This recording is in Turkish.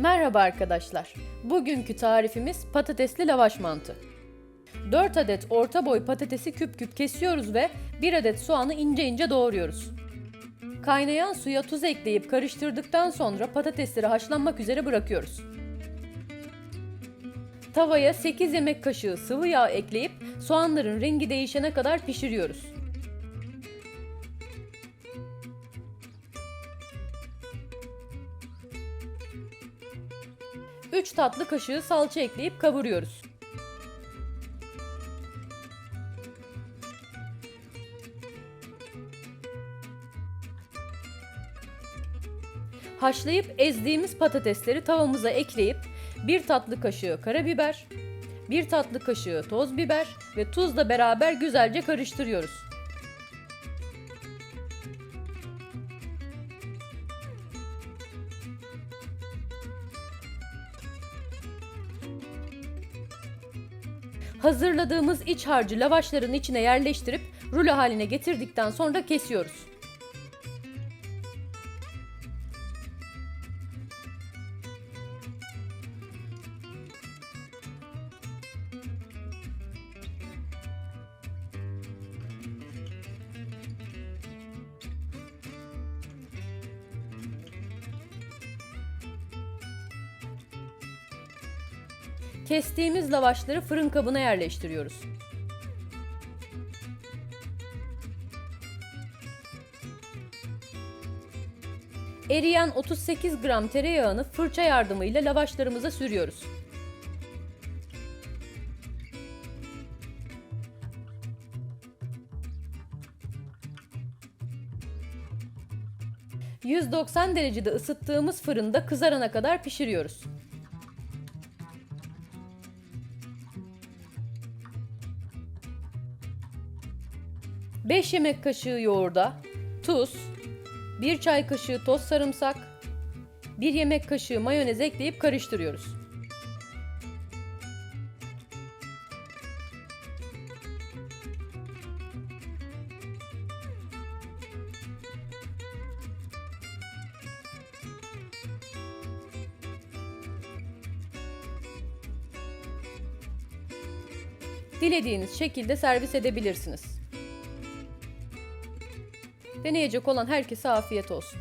Merhaba arkadaşlar. Bugünkü tarifimiz patatesli lavaş mantı. 4 adet orta boy patatesi küp küp kesiyoruz ve 1 adet soğanı ince ince doğruyoruz. Kaynayan suya tuz ekleyip karıştırdıktan sonra patatesleri haşlanmak üzere bırakıyoruz. Tavaya 8 yemek kaşığı sıvı yağ ekleyip soğanların rengi değişene kadar pişiriyoruz. 3 tatlı kaşığı salça ekleyip kavuruyoruz. Haşlayıp ezdiğimiz patatesleri tavamıza ekleyip 1 tatlı kaşığı karabiber, 1 tatlı kaşığı toz biber ve tuzla beraber güzelce karıştırıyoruz. Hazırladığımız iç harcı lavaşların içine yerleştirip rulo haline getirdikten sonra kesiyoruz. Kestiğimiz lavaşları fırın kabına yerleştiriyoruz. Eriyen 38 gram tereyağını fırça yardımıyla lavaşlarımıza sürüyoruz. ...190 derecede ısıttığımız fırında kızarana kadar pişiriyoruz. 5 yemek kaşığı yoğurda, tuz, 1 çay kaşığı toz sarımsak, 1 yemek kaşığı mayonez ekleyip karıştırıyoruz. Dilediğiniz şekilde servis edebilirsiniz. Deneyecek olan herkese afiyet olsun.